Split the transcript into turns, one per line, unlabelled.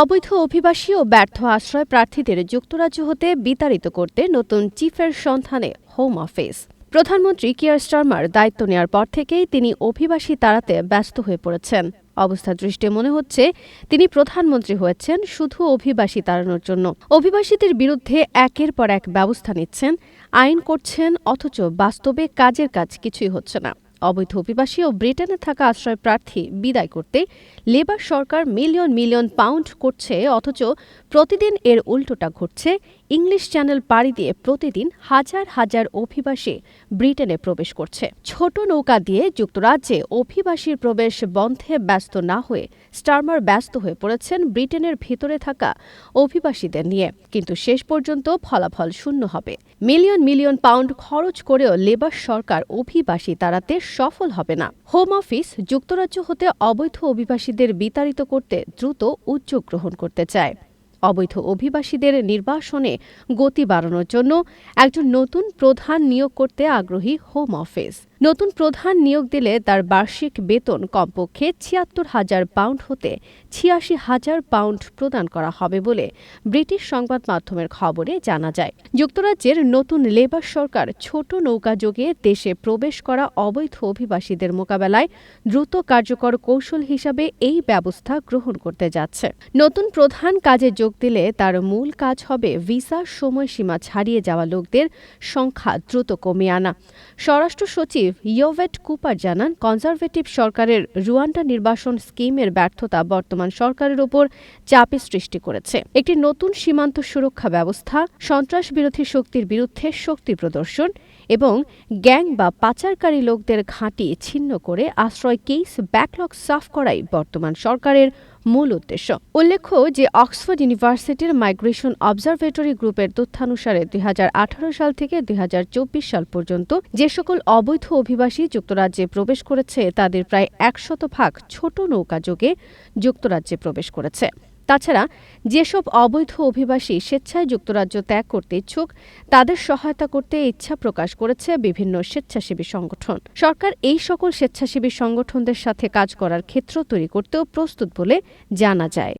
অবৈধ অভিবাসী ও ব্যর্থ আশ্রয় প্রার্থীদের যুক্তরাজ্য হতে বিতাড়িত করতে নতুন চিফের সন্ধানে হোম অফিস প্রধানমন্ত্রী কিয়ার স্টার্মার দায়িত্ব নেওয়ার পর থেকেই তিনি অভিবাসী তাড়াতে ব্যস্ত হয়ে পড়েছেন। অবস্থা দৃষ্টে মনে হচ্ছে তিনি প্রধানমন্ত্রী হয়েছেন শুধু অভিবাসী তাড়ানোর জন্য। অভিবাসীদের বিরুদ্ধে একের পর এক ব্যবস্থা নিচ্ছেন, আইন করছেন, অথচ বাস্তবে কাজের কাজ কিছুই হচ্ছে না। অবৈধ অভিবাসী ও ব্রিটেনে থাকা আশ্রয় প্রার্থী বিদায় করতে লেবার সরকার মিলিয়ন মিলিয়ন পাউন্ড করছে, অথচ প্রতিদিন এর উল্টোটা ঘটছে। ইংলিশ চ্যানেল পাড়ি দিয়ে প্রতিদিন হাজার হাজার অভিবাসী ব্রিটেনে প্রবেশ করছে। ছোট নৌকা দিয়ে যুক্তরাজ্যে অভিবাসীর প্রবেশ বন্ধে ব্যস্ত না হয়ে স্টারমার ব্যস্ত হয়ে পড়েছেন ব্রিটেনের ভিতরে থাকা অভিবাসীদের নিয়ে। কিন্তু শেষ পর্যন্ত ফলাফল শূন্য হবে। মিলিয়ন মিলিয়ন পাউন্ড খরচ করেও লেবার সরকার অভিবাসী তাড়াতে সফল হবে না। হোম অফিস যুক্তরাজ্য হতে অবৈধ অভিবাসীদের বিতাড়িত করতে দ্রুত উদ্যোগ গ্রহণ করতে চায়। অবৈধ অভিবাসীদের নির্বাসনে গতি বাড়ানোর জন্য একজন নতুন প্রধান নিয়োগ করতে আগ্রহী হোম অফিস নতুন প্রধান নিয়োগ দিলে তার বার্ষিক বেতন কমপক্ষে ছিয়াত্তর হাজার পাউন্ড হতে ছিয়াশি হাজার পাউন্ড প্রদান করা হবে বলে ব্রিটিশ সংবাদ মাধ্যমের খবরে জানা যায়। যুক্তরাজ্যের নতুন লেবার সরকার ছোট নৌকা যোগে দেশে প্রবেশ করা অবৈধ অভিবাসীদের মোকাবেলায় দ্রুত কার্যকর কৌশল হিসাবে এই ব্যবস্থা গ্রহণ করতে যাচ্ছে। নতুন প্রধান কাজে যোগ দিলে তার মূল কাজ হবে ভিসার সময়সীমা ছাড়িয়ে যাওয়া লোকদের সংখ্যা দ্রুত কমিয়ে আনা। স্বরাষ্ট্র সচিব ইয়োভেট কুপার জানান, কনজারভেটিভ সরকারের রুয়ান্ডা নির্বাসন স্কিমের ব্যর্থতা বর্তমান সরকারের ওপর চাপের সৃষ্টি করেছে। একটি নতুন সীমান্ত সুরক্ষা ব্যবস্থা, সন্ত্রাস বিরোধী শক্তির বিরুদ্ধে শক্তি প্রদর্শন এবং গ্যাং বা পাচারকারী লোকদের ঘাঁটি ছিন্ন করে আশ্রয় কেস ব্যাকলগ সাফ করাই বর্তমান সরকারের মূল উদ্দেশ্য। উল্লেখ্য যে অক্সফোর্ড ইউনিভার্সিটির মাইগ্রেশন অবজারভেটরি গ্রুপের তথ্যানুসারে দুই হাজার আঠারো সাল থেকে দুই হাজার চব্বিশ সাল পর্যন্ত যে সকল অবৈধ অভিবাসী যুক্তরাজ্যে প্রবেশ করেছে তাদের প্রায় একশত ভাগ ছোট নৌকা যোগে যুক্তরাজ্যে প্রবেশ করেছে। তাছাড়া, যেসব অবৈধ অভিবাসী স্বেচ্ছায় যুক্তরাজ্য ত্যাগ করতে ইচ্ছুক, তাদের সহায়তা করতে ইচ্ছা প্রকাশ করেছে বিভিন্ন স্বেচ্ছাসেবী সংগঠন। সরকার এই সকল স্বেচ্ছাসেবী সংগঠনদের সাথে কাজ করার ক্ষেত্র তৈরি করতেও প্রস্তুত বলে জানা যায়।